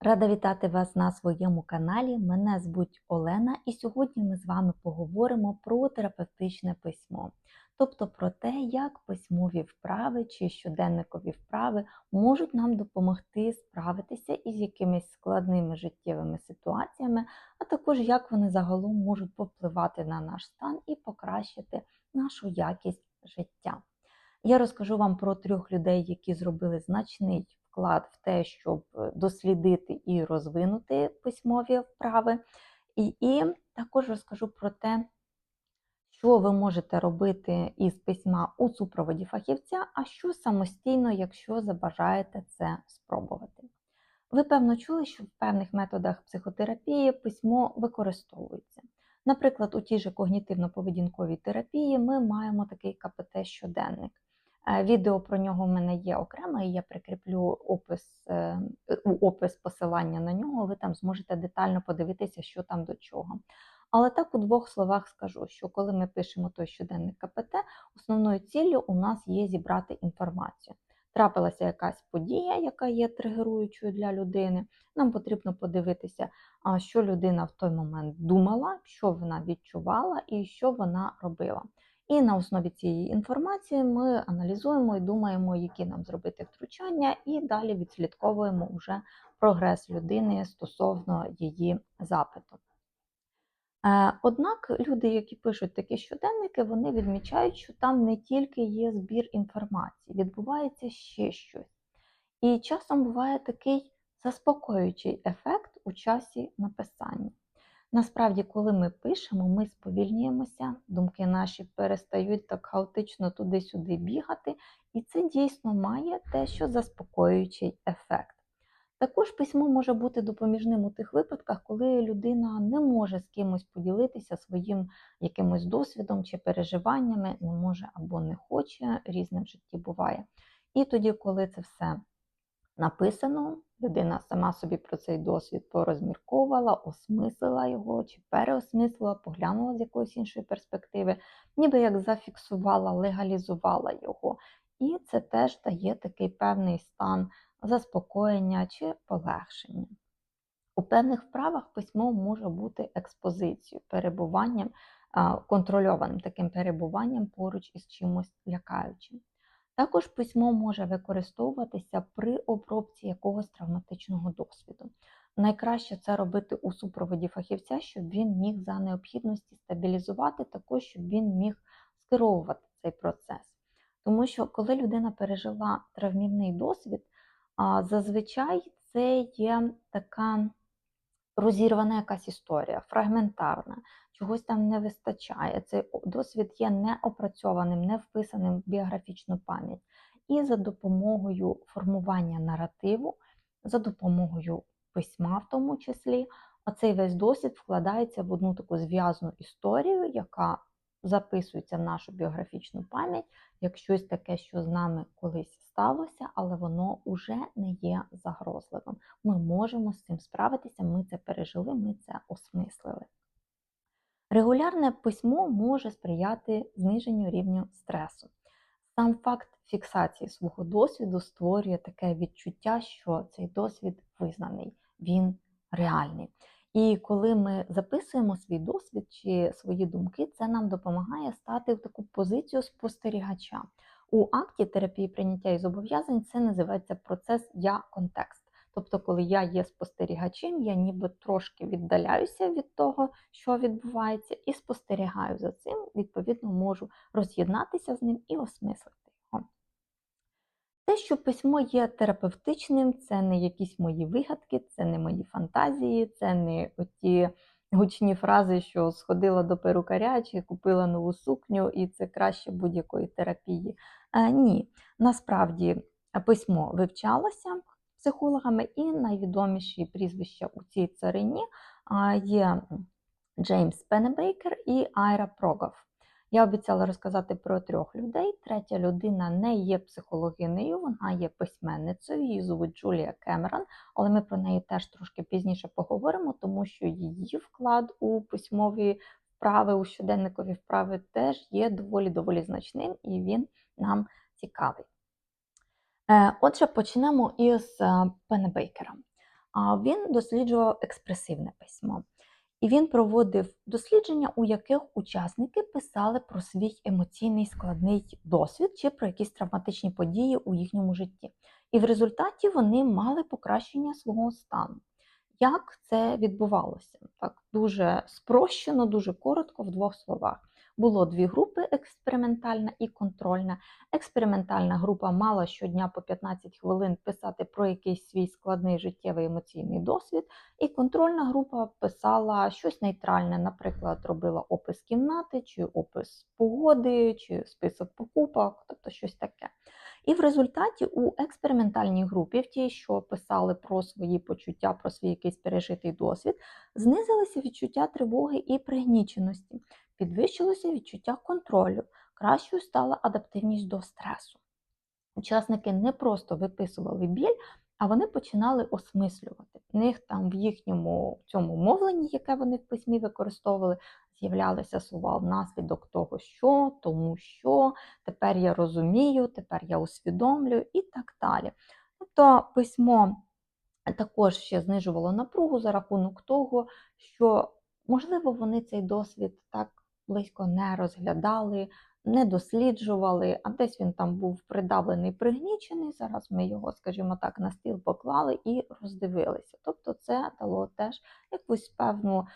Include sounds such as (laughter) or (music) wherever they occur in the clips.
Рада вітати вас на своєму каналі. Мене звуть Олена, і сьогодні ми з вами поговоримо про терапевтичне письмо, тобто про те, як письмові вправи чи щоденникові вправи можуть нам допомогти справитися із якимись складними життєвими ситуаціями, а також як вони загалом можуть повпливати на наш стан і покращити нашу якість життя. Я розкажу вам про трьох людей, які зробили значний вклад в те, щоб е, дослідити і розвинути письмові вправи. І, і також розкажу про те, що ви можете робити із письма у супроводі фахівця, а що самостійно, якщо забажаєте це спробувати. Ви, певно, чули, що в певних методах психотерапії письмо використовується. Наприклад, у тій же когнітивно-поведінковій терапії ми маємо такий КПТ-щоденник. Е, відео про нього в мене є окремо, і я прикріплю опис, е, опис посилання на нього, ви там зможете детально подивитися, що там до чого. Але так у двох словах скажу, що коли ми пишемо той щоденник КПТ, основною ціллю у нас є зібрати інформацію. Трапилася якась подія, яка є тригеруючою для людини. Нам потрібно подивитися, що людина в той момент думала, що вона відчувала і що вона робила. І на основі цієї інформації ми аналізуємо і думаємо, які нам зробити втручання, і далі відслідковуємо вже прогрес людини стосовно її запиту. Е, однак люди, які пишуть такі щоденники, вони відмічають, що там не тільки є збір інформації, відбувається ще щось. І часом буває такий заспокоюючий ефект у часі написання. Насправді, коли ми пишемо, ми сповільнюємося, думки наші перестають так хаотично туди-сюди бігати, і це дійсно має те, що заспокоюючий ефект. Також письмо може бути допоміжним у тих випадках, коли людина не може з кимось поділитися своїм якимось досвідом чи переживаннями, не може або не хоче, різне в житті буває. І тоді, коли це все написано, людина сама собі про цей досвід порозмірковувала, осмислила його чи переосмислила, поглянула з якоїсь іншої перспективи, ніби як зафіксувала, легалізувала його. І це теж дає такий певний стан заспокоєння чи полегшення. У певних вправах письмо може бути експозицією, перебуванням, контрольованим таким перебуванням поруч із чимось лякаючим. Також письмо може використовуватися при обробці якогось травматичного досвіду. Найкраще це робити у супроводі фахівця, щоб він міг за необхідності стабілізувати, також щоб він міг скеровувати цей процес. Тому що, коли людина пережила травмівний досвід, зазвичай це є така розірвана якась історія, фрагментарна, чогось там не вистачає. Цей досвід є неопрацьованим, не вписаним в біографічну пам'ять. І за допомогою формування наративу, за допомогою письма, в тому числі, оцей весь досвід вкладається в одну таку зв'язну історію, яка записується в нашу біографічну пам'ять як щось таке, що з нами колись сталося, але воно вже не є загрозливим. Ми можемо з цим справитися, ми це пережили, ми це осмислили. Регулярне письмо може сприяти зниженню рівню стресу. Сам факт фіксації свого досвіду створює таке відчуття, що цей досвід визнаний, він реальний. І коли ми записуємо свій досвід чи свої думки, це нам допомагає стати в таку позицію спостерігача. У акті терапії прийняття і зобов'язань це називається процес я-контекст. Тобто, коли я є спостерігачем, я ніби трошки віддаляюся від того, що відбувається, і спостерігаю за цим, відповідно, можу роз'єднатися з ним і осмислити. Те, що письмо є терапевтичним, це не якісь мої вигадки, це не мої фантазії, це не оті гучні фрази, що сходила до перукаря чи купила нову сукню, і це краще будь-якої терапії. Е, ні, насправді письмо вивчалося психологами, і найвідоміші прізвища у цій царині є Джеймс Пенебейкер і Айра Прогов. Я обіцяла розказати про трьох людей. Третя людина не є психологинею, вона є письменницею, її звуть Джулія Кемерон, але ми про неї теж трошки пізніше поговоримо, тому що її вклад у письмові вправи, у щоденникові вправи теж є доволі-доволі значним і він нам цікавий. Е, отже, почнемо із е, Пенебейкера. він досліджував експресивне письмо. І він проводив дослідження, у яких учасники писали про свій емоційний складний досвід чи про якісь травматичні події у їхньому житті. І в результаті вони мали покращення свого стану. Як це відбувалося? Так, дуже спрощено, дуже коротко, в двох словах. Було дві групи: експериментальна і контрольна. Експериментальна група мала щодня по 15 хвилин писати про якийсь свій складний життєвий емоційний досвід, і контрольна група писала щось нейтральне, наприклад, робила опис кімнати, чи опис погоди, чи список покупок, тобто щось таке. І в результаті у експериментальній групі, в тій, що писали про свої почуття, про свій якийсь пережитий досвід, знизилися відчуття тривоги і пригніченості, підвищилося відчуття контролю, кращою стала адаптивність до стресу. Учасники не просто виписували біль, а вони починали осмислювати. В них там в їхньому цьому мовленні, яке вони в письмі використовували, з'являлися слова внаслідок того, що, тому що, тепер я розумію, тепер я усвідомлюю і так далі. Тобто письмо також ще знижувало напругу за рахунок того, що, можливо, вони цей досвід так близько не розглядали, не досліджували, а десь він там був придавлений, пригнічений. Зараз ми його, скажімо так, на стіл поклали і роздивилися. Тобто це дало теж якусь певну,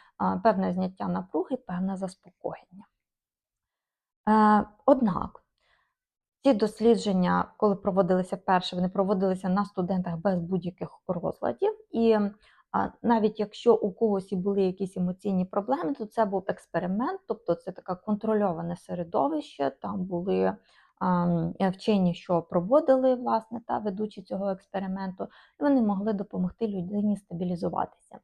певне зняття напруги, певне заспокоєння. Е, Однак ці дослідження, коли проводилися вперше, вони проводилися на студентах без будь-яких розладів. І навіть якщо у когось і були якісь емоційні проблеми, то це був експеримент, тобто це таке контрольоване середовище, там були вчені, що проводили власне та ведучі цього експерименту, і вони могли допомогти людині стабілізуватися.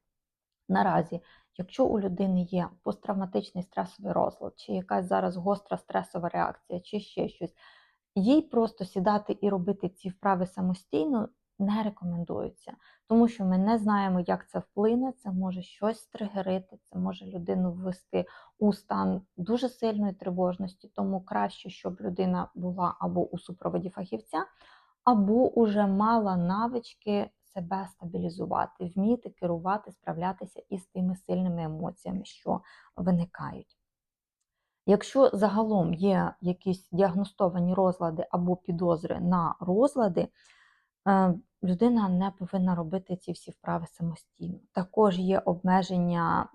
Наразі, якщо у людини є посттравматичний стресовий розлад, чи якась зараз гостра стресова реакція, чи ще щось, їй просто сідати і робити ці вправи самостійно не рекомендується, тому що ми не знаємо, як це вплине, це може щось стригерити, це може людину ввести у стан дуже сильної тривожності, тому краще, щоб людина була або у супроводі фахівця, або уже мала навички себе стабілізувати, вміти керувати, справлятися із тими сильними емоціями, що виникають. Якщо загалом є якісь діагностовані розлади або підозри на розлади, людина не повинна робити ці всі вправи самостійно. Також є обмеження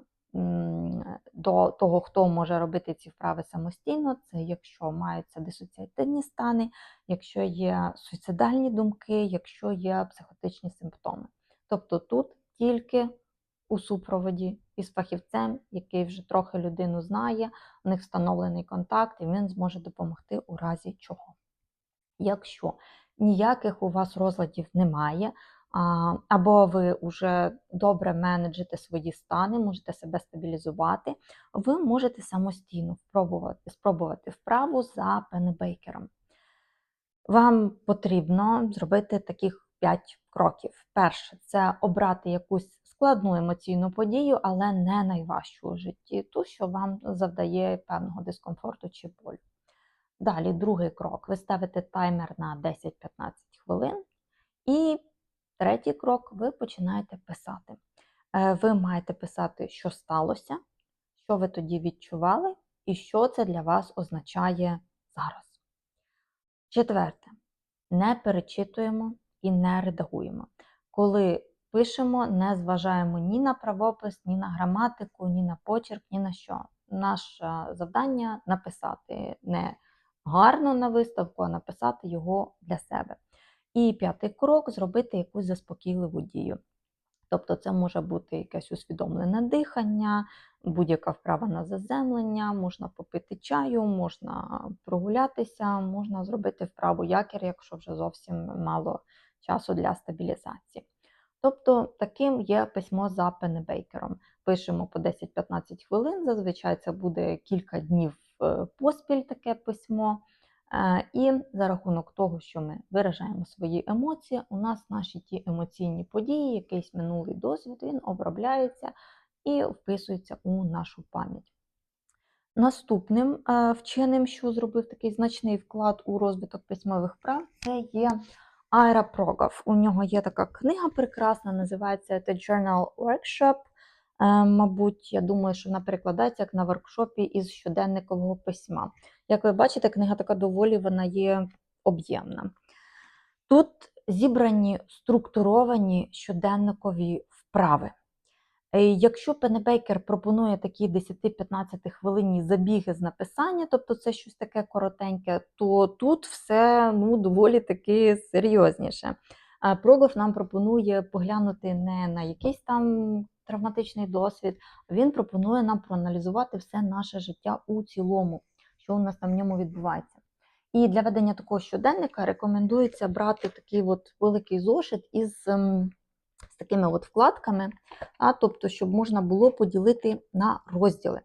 до того, хто може робити ці вправи самостійно, це якщо маються дисоціативні стани, якщо є суїцидальні думки, якщо є психотичні симптоми. Тобто тут тільки у супроводі із фахівцем, який вже трохи людину знає, у них встановлений контакт, і він зможе допомогти у разі чого. Якщо ніяких у вас розладів немає, або ви вже добре менеджите свої стани, можете себе стабілізувати, ви можете самостійно спробувати, спробувати вправу за пенебейкером. Вам потрібно зробити таких 5 кроків. Перше, це обрати якусь складну емоційну подію, але не найважчу у житті, ту, що вам завдає певного дискомфорту чи болю. Далі, другий крок. Ви ставите таймер на 10-15 хвилин. І третій крок ви починаєте писати. Е, ви маєте писати, що сталося, що ви тоді відчували, і що це для вас означає зараз. Четверте, не перечитуємо і не редагуємо. Коли пишемо, не зважаємо ні на правопис, ні на граматику, ні на почерк, ні на що. Наше завдання написати не гарно на виставку, а написати його для себе. І п'ятий крок зробити якусь заспокійливу дію. Тобто це може бути якесь усвідомлене дихання, будь-яка вправа на заземлення, можна попити чаю, можна прогулятися, можна зробити вправу якір, якщо вже зовсім мало часу для стабілізації. Тобто таким є письмо за пенебейкером. Пишемо по 10-15 хвилин, зазвичай це буде кілька днів поспіль таке письмо. Е, і за рахунок того, що ми виражаємо свої емоції, у нас наші ті емоційні події, якийсь минулий досвід, він обробляється і вписується у нашу пам'ять. Наступним е, вченим, що зробив такий значний вклад у розвиток письмових прав, це є Айра Прогав. У нього є така книга прекрасна, називається The Journal Workshop. Е, Мабуть, я думаю, що вона перекладається як на воркшопі із щоденникового письма. Як ви бачите, книга така доволі вона є об'ємна. Тут зібрані структуровані щоденникові вправи. Е, Якщо Пенебейкер пропонує такі 10-15 хвилинні забіги з написання, тобто це щось таке коротеньке, то тут все ну, доволі таки серйозніше. А Прогов нам пропонує поглянути не на якийсь там травматичний досвід, він пропонує нам проаналізувати все наше життя у цілому, що у нас там в ньому відбувається. І для ведення такого щоденника рекомендується брати такий от великий зошит із ем, з такими от вкладками, а, тобто, щоб можна було поділити на розділи.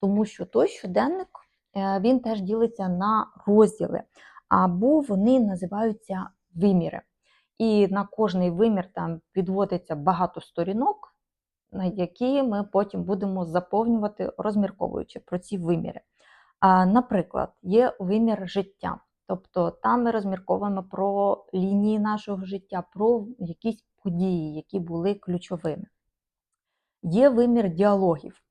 Тому що той щоденник е, він теж ділиться на розділи, або вони називаються виміри. І на кожний вимір там відводиться багато сторінок, які ми потім будемо заповнювати, розмірковуючи про ці виміри. Наприклад, є вимір життя. Тобто там ми розмірковуємо про лінії нашого життя, про якісь події, які були ключовими. Є вимір діалогів.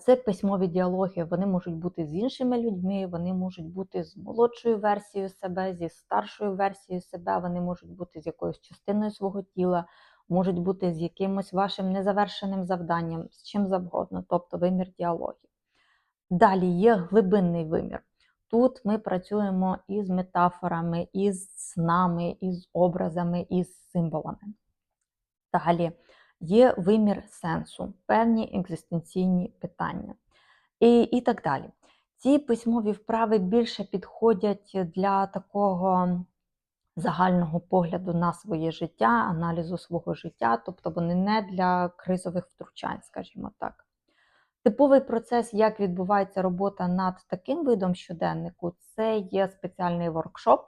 Це письмові діалоги, вони можуть бути з іншими людьми, вони можуть бути з молодшою версією себе, зі старшою версією себе, вони можуть бути з якоюсь частиною свого тіла, можуть бути з якимось вашим незавершеним завданням, з чим завгодно, тобто вимір діалогів. Далі є глибинний вимір. Тут ми працюємо із метафорами, із снами, із образами, із символами. Далі є вимір сенсу, певні екзистенційні питання і, і так далі. Ці письмові вправи більше підходять для такого загального погляду на своє життя, аналізу свого життя, тобто вони не для кризових втручань, скажімо так. Типовий процес, як відбувається робота над таким видом щоденнику, це є спеціальний воркшоп,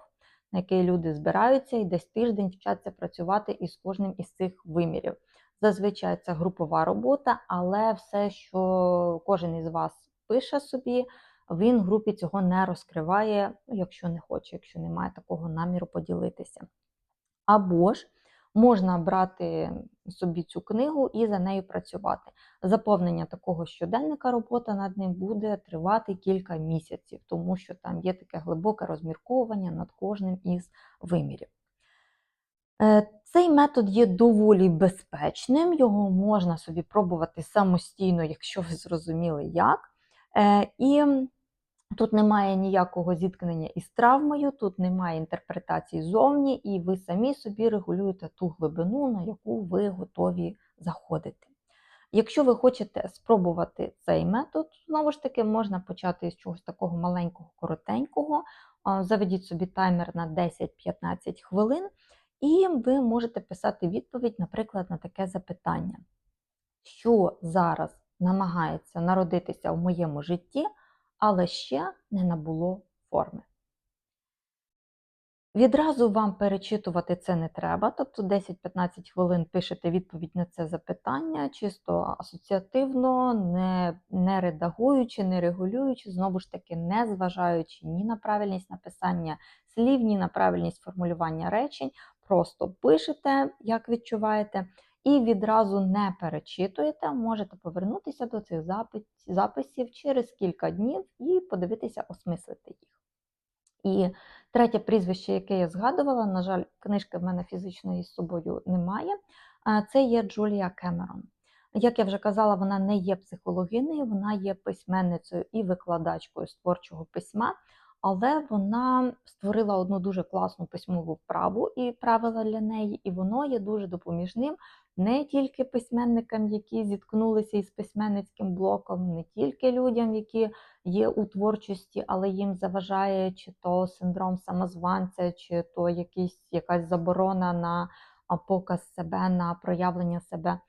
на який люди збираються і десь тиждень вчаться працювати із кожним із цих вимірів. Зазвичай це групова робота, але все, що кожен із вас пише собі, він в групі цього не розкриває, якщо не хоче, якщо немає такого наміру поділитися. Або ж можна брати собі цю книгу і за нею працювати. Заповнення такого щоденника, робота над ним буде тривати кілька місяців, тому що там є таке глибоке розмірковування над кожним із вимірів. Е, Цей метод є доволі безпечним, його можна собі пробувати самостійно, якщо ви зрозуміли як. Е, І тут немає ніякого зіткнення із травмою, тут немає інтерпретації зовні, і ви самі собі регулюєте ту глибину, на яку ви готові заходити. Якщо ви хочете спробувати цей метод, знову ж таки, можна почати з чогось такого маленького, коротенького. Заведіть собі таймер на 10-15 хвилин, і ви можете писати відповідь, наприклад, на таке запитання, що зараз намагається народитися в моєму житті, але ще не набуло форми. Відразу вам перечитувати це не треба, тобто 10-15 хвилин пишете відповідь на це запитання, чисто асоціативно, не, не редагуючи, не регулюючи, знову ж таки, не зважаючи ні на правильність написання слів, ні на правильність формулювання речень, просто пишете, як відчуваєте, і відразу не перечитуєте, можете повернутися до цих записів через кілька днів і подивитися, осмислити їх. І третє прізвище, яке я згадувала, на жаль, книжки в мене фізичної з собою немає. Це є Джулія Кемерон. Як я вже казала, вона не є психологинею, вона є письменницею і викладачкою з творчого письма, але вона створила одну дуже класну письмову вправу і правила для неї, і воно є дуже допоміжним не тільки письменникам, які зіткнулися із письменницьким блоком, не тільки людям, які є у творчості, але їм заважає чи то синдром самозванця, чи то якийсь, якась заборона на показ себе, на проявлення себе.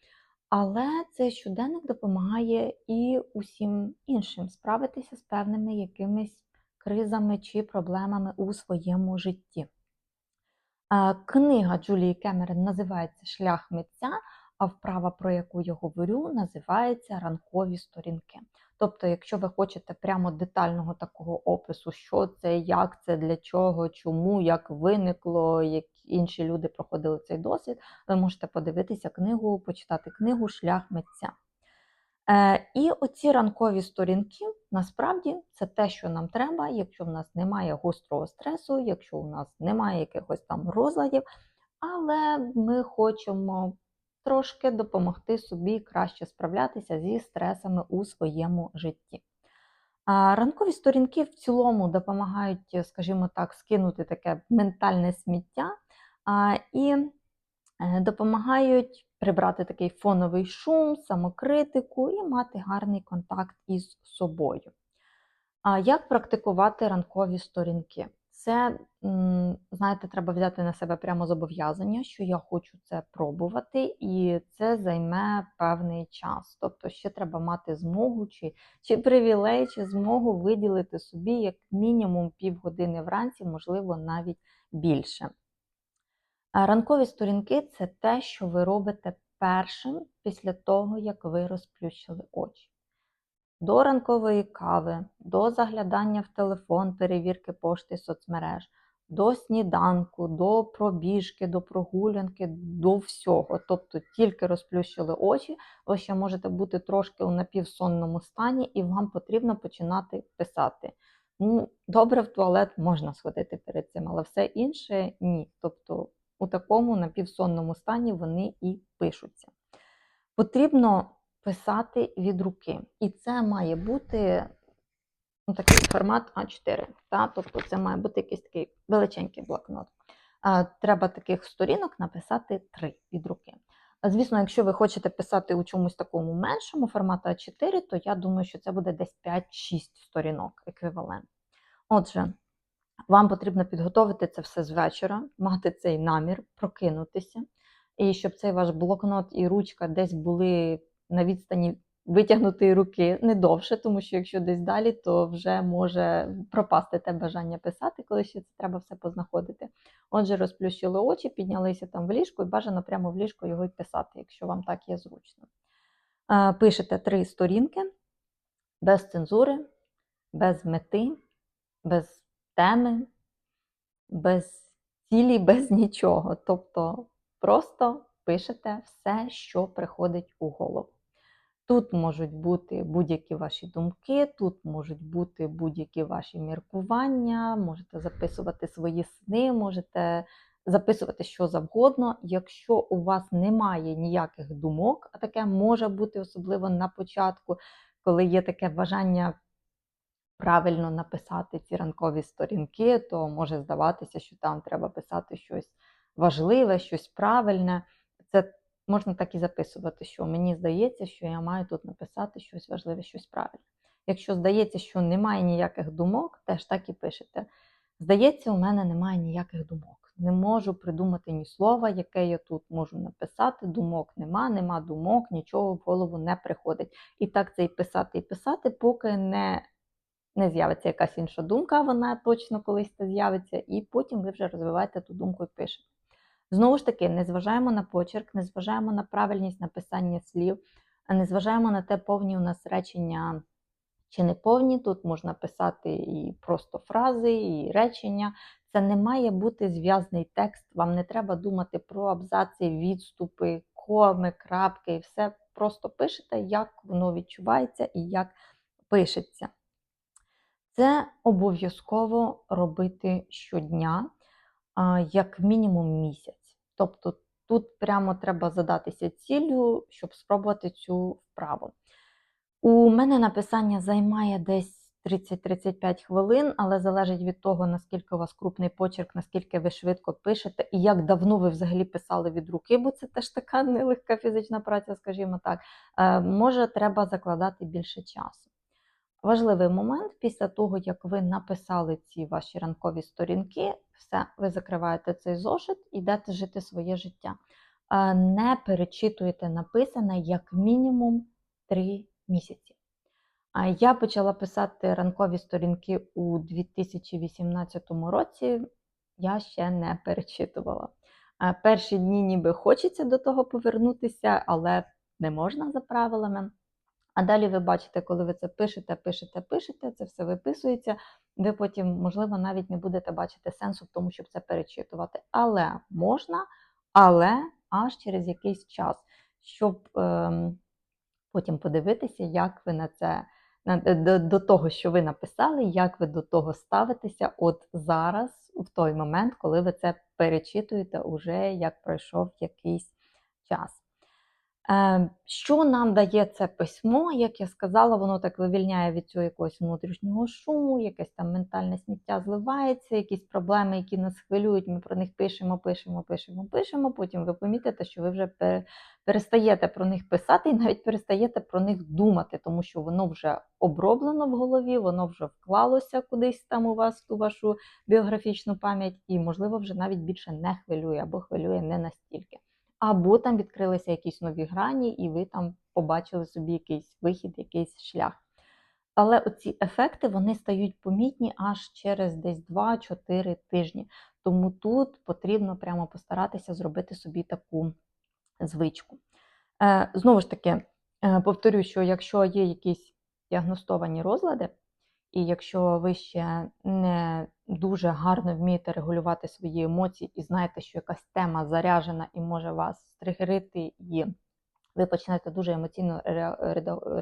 Але цей щоденник допомагає і усім іншим справитися з певними якимись кризами чи проблемами у своєму житті. Книга Джулії Кемерон називається Шлях митця, а вправа, про яку я говорю, називається Ранкові сторінки. Тобто, якщо ви хочете прямо детального такого опису, що це, як це, для чого, чому, як виникло, які інші люди проходили цей досвід, ви можете подивитися книгу, почитати книгу Шлях митця. Е, І оці ранкові сторінки насправді це те, що нам треба, якщо в нас немає гострого стресу, якщо у нас немає якихось там розладів, але ми хочемо трошки допомогти собі краще справлятися зі стресами у своєму житті. Ранкові сторінки в цілому допомагають, скажімо так, скинути таке ментальне сміття і е, допомагають прибрати такий фоновий шум, самокритику і мати гарний контакт із собою. А як практикувати ранкові сторінки? Це, знаєте, треба взяти на себе прямо зобов'язання, що я хочу це пробувати, і це займе певний час. Тобто ще треба мати змогу чи, чи привілей, чи змогу виділити собі як мінімум півгодини вранці, можливо, навіть більше. Ранкові сторінки це те, що ви робите першим після того, як ви розплющили очі. До ранкової кави, до заглядання в телефон, перевірки пошти соцмереж, до сніданку, до пробіжки, до прогулянки, до всього. Тобто тільки розплющили очі, ви ще можете бути трошки у напівсонному стані, і вам потрібно починати писати. Ну, добре, в туалет можна сходити перед цим, але все інше ні. Тобто у такому напівсонному стані вони і пишуться. Потрібно писати від руки. І це має бути ну, такий формат А4. Та? Тобто це має бути якийсь такий величенький блокнот. Треба таких сторінок написати три від руки. Звісно, якщо ви хочете писати у чомусь такому меншому формату А4, то я думаю, що це буде десь 5-6 сторінок еквівалент. Отже, вам потрібно підготовити це все з вечора, мати цей намір, прокинутися, і щоб цей ваш блокнот і ручка десь були на відстані витягнутої руки не довше, тому що якщо десь далі, то вже може пропасти те бажання писати, коли ще це треба все познаходити. Отже, розплющили очі, піднялися там в ліжко і бажано прямо в ліжко його й писати, якщо вам так є зручно. Е, Пишете три сторінки без цензури, без мети, без теми, без цілі, без нічого. Тобто просто пишете все, що приходить у голову. Тут можуть бути будь-які ваші думки, тут можуть бути будь-які ваші міркування, можете записувати свої сни, можете записувати що завгодно. Якщо у вас немає ніяких думок, а таке може бути особливо на початку, коли є таке бажання правильно написати ці ранкові сторінки, то може здаватися, що там треба писати щось важливе, щось правильне. Це можна так і записувати, що мені здається, що я маю тут написати щось важливе, щось правильне. Якщо здається, що немає ніяких думок, теж так і пишете. Здається, у мене немає ніяких думок. Не можу придумати ні слова, яке я тут можу написати. Думок нема, нема думок, нічого в голову не приходить. І так це і писати, і писати, поки не, не з'явиться якась інша думка, вона точно колись це з'явиться, і потім ви вже розвиваєте ту думку і пишете. Знову ж таки, не зважаємо на почерк, не зважаємо на правильність написання слів, не зважаємо на те, повні у нас речення чи не повні. Тут можна писати і просто фрази, і речення. Це не має бути зв'язний текст. Вам не треба думати про абзаци, відступи, коми, крапки і все. Просто пишете, як воно відчувається і як пишеться. Це обов'язково робити щодня, як мінімум місяць. Тобто тут прямо треба задатися ціллю, щоб спробувати цю вправу. У мене написання займає десь 30-35 хвилин, але залежить від того, наскільки у вас крупний почерк, наскільки ви швидко пишете, і як давно ви взагалі писали від руки, бо це теж така (laughs) нелегка фізична праця, скажімо так, е, може треба закладати більше часу. Важливий момент після того, як ви написали ці ваші ранкові сторінки, все, ви закриваєте цей зошит і йдете жити своє життя. Не перечитуєте написане як мінімум 3 місяці. Я почала писати ранкові сторінки у 2018 році, я ще не перечитувала. Перші дні ніби хочеться до того повернутися, але не можна за правилами. А далі ви бачите, коли ви це пишете, пишете, пишете, це все виписується. Ви потім, можливо, навіть не будете бачити сенсу в тому, щоб це перечитувати. Але можна, але аж через якийсь час, щоб ем, потім подивитися, як ви на це на- до, до того, що ви написали, як ви до того ставитеся от зараз, в той момент, коли ви це перечитуєте, уже як пройшов якийсь час. Е, Що нам дає це письмо? Як я сказала, воно так вивільняє від цього якогось внутрішнього шуму, якесь там ментальне сміття зливається, якісь проблеми, які нас хвилюють. Ми про них пишемо, пишемо, пишемо, пишемо. Потім ви помітите, що ви вже перестаєте про них писати і навіть перестаєте про них думати, тому що воно вже оброблено в голові, воно вже вклалося кудись там у вас ту вашу біографічну пам'ять, і, можливо, вже навіть більше не хвилює або хвилює не настільки або там відкрилися якісь нові грані, і ви там побачили собі якийсь вихід, якийсь шлях. Але оці ефекти вони стають помітні аж через десь 2-4 тижні. Тому тут потрібно прямо постаратися зробити собі таку звичку. Е, Знову ж таки, е, повторю, що якщо є якісь діагностовані розлади, і якщо ви ще не дуже гарно вмієте регулювати свої емоції і знаєте, що якась тема заряжена і може вас стригерити, і ви починаєте дуже емоційно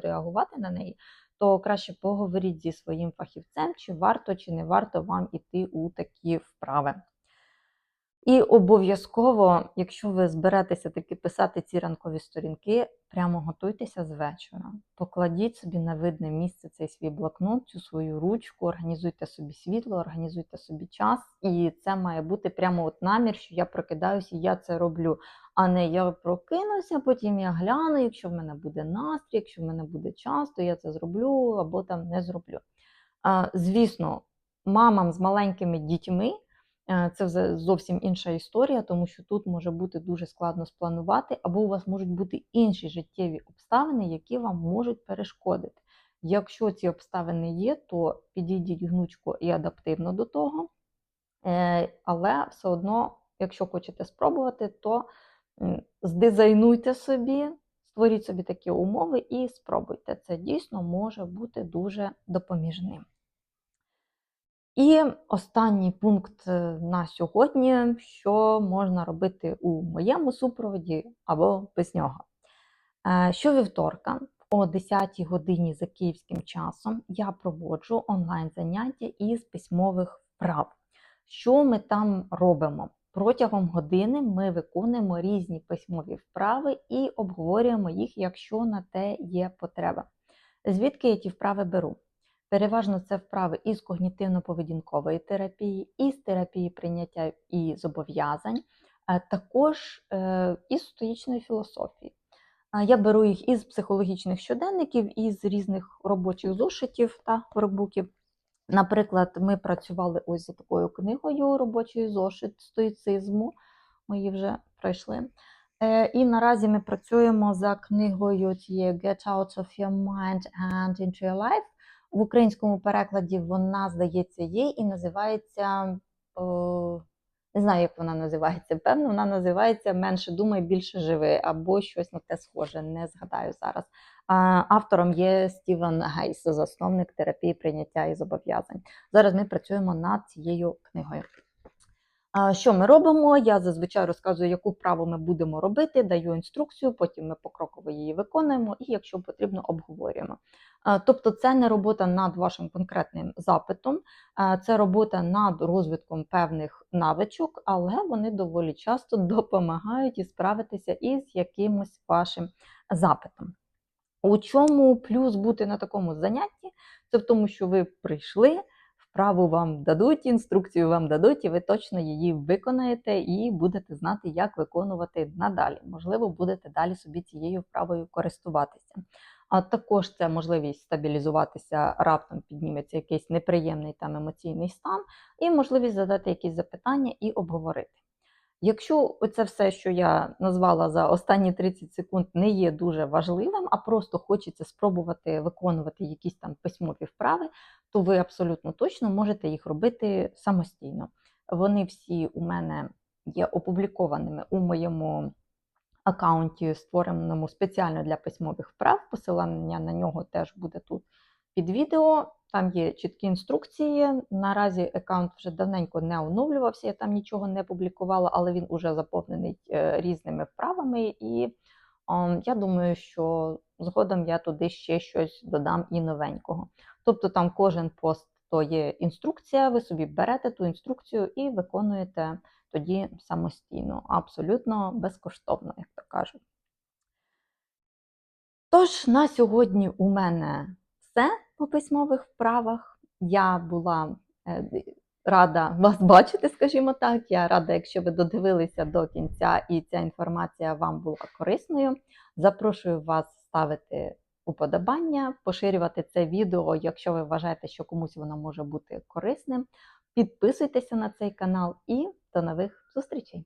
реагувати на неї, то краще поговоріть зі своїм фахівцем, чи варто чи не варто вам іти у такі вправи. І обов'язково, якщо ви зберетеся таки писати ці ранкові сторінки, прямо готуйтеся з вечора. Покладіть собі на видне місце цей свій блокнот, цю свою ручку, організуйте собі світло, організуйте собі час. І це має бути прямо от намір, що я прокидаюся я це роблю. А не я прокинуся, потім я гляну, якщо в мене буде настрій, якщо в мене буде час, то я це зроблю або там не зроблю. Звісно, мамам з маленькими дітьми. Е, Це зовсім інша історія, тому що тут може бути дуже складно спланувати, або у вас можуть бути інші життєві обставини, які вам можуть перешкодити. Якщо ці обставини є, то підійдіть гнучко і адаптивно до того. Е, Але все одно, якщо хочете спробувати, то здизайнуйте собі, створіть собі такі умови і спробуйте. Це дійсно може бути дуже допоміжним. І останній пункт е, на сьогодні, що можна робити у моєму супроводі або без нього. Е, Щовівторка о 10 годині за київським часом я проводжу онлайн-заняття із письмових вправ. Що ми там робимо? Протягом години ми виконуємо різні письмові вправи і обговорюємо їх, якщо на те є потреба. Звідки я ті вправи беру? Переважно це вправи із когнітивно-поведінкової терапії, із терапії прийняття і зобов'язань, а також е, із стоїчної філософії. Я беру їх із психологічних щоденників, із різних робочих зошитів та воркбуків. Наприклад, ми працювали ось за такою книгою робочий зошит стоїцизму. Ми її вже пройшли. Е, І наразі ми працюємо за книгою цією Get Out of Your Mind and Into Your Life. В українському перекладі вона, здається, є і називається. О, не знаю, як вона називається. Певно, вона називається Менше думай, більше живи або щось на те схоже, не згадаю зараз. А, Автором є Стівен Гейс, засновник терапії прийняття і зобов'язань. Зараз ми працюємо над цією книгою. Що ми робимо? Я зазвичай розказую, яку вправу ми будемо робити, даю інструкцію, потім ми покроково її виконуємо і, якщо потрібно, обговорюємо. Тобто, це не робота над вашим конкретним запитом, це робота над розвитком певних навичок, але вони доволі часто (laughs) допомагають і справитися із якимось вашим запитом. У чому плюс бути на такому занятті? Це в тому, що ви прийшли, вправу вам дадуть, інструкцію вам дадуть, і ви точно її виконаєте і будете знати, як виконувати надалі. Можливо, будете далі собі цією вправою користуватися. А також це можливість стабілізуватися, раптом підніметься якийсь неприємний там емоційний стан, і можливість задати якісь запитання і обговорити. Якщо це все, що я назвала за останні 30 секунд, не є дуже важливим, а просто хочеться спробувати виконувати якісь там письмові вправи, то ви абсолютно точно можете їх робити самостійно. Вони всі у мене є опублікованими у моєму аккаунті, створеному спеціально для письмових вправ. Посилання на нього теж буде тут під відео. Там є чіткі інструкції. Наразі аккаунт вже давненько не оновлювався, я там нічого не публікувала, але він уже заповнений е, різними вправами. І ем, я думаю, що згодом я туди ще щось додам і новенького. Тобто там кожен пост то є інструкція, ви собі берете ту інструкцію і виконуєте тоді самостійно, абсолютно безкоштовно, як то кажуть. Тож, на сьогодні у мене все по письмових вправах. Я була е, рада вас бачити, скажімо так. Я рада, якщо ви додивилися до кінця і ця інформація вам була корисною. Запрошую вас ставити уподобання, поширювати це відео, якщо ви вважаєте, що комусь воно може бути корисним. Підписуйтеся на цей канал і до нових зустрічей!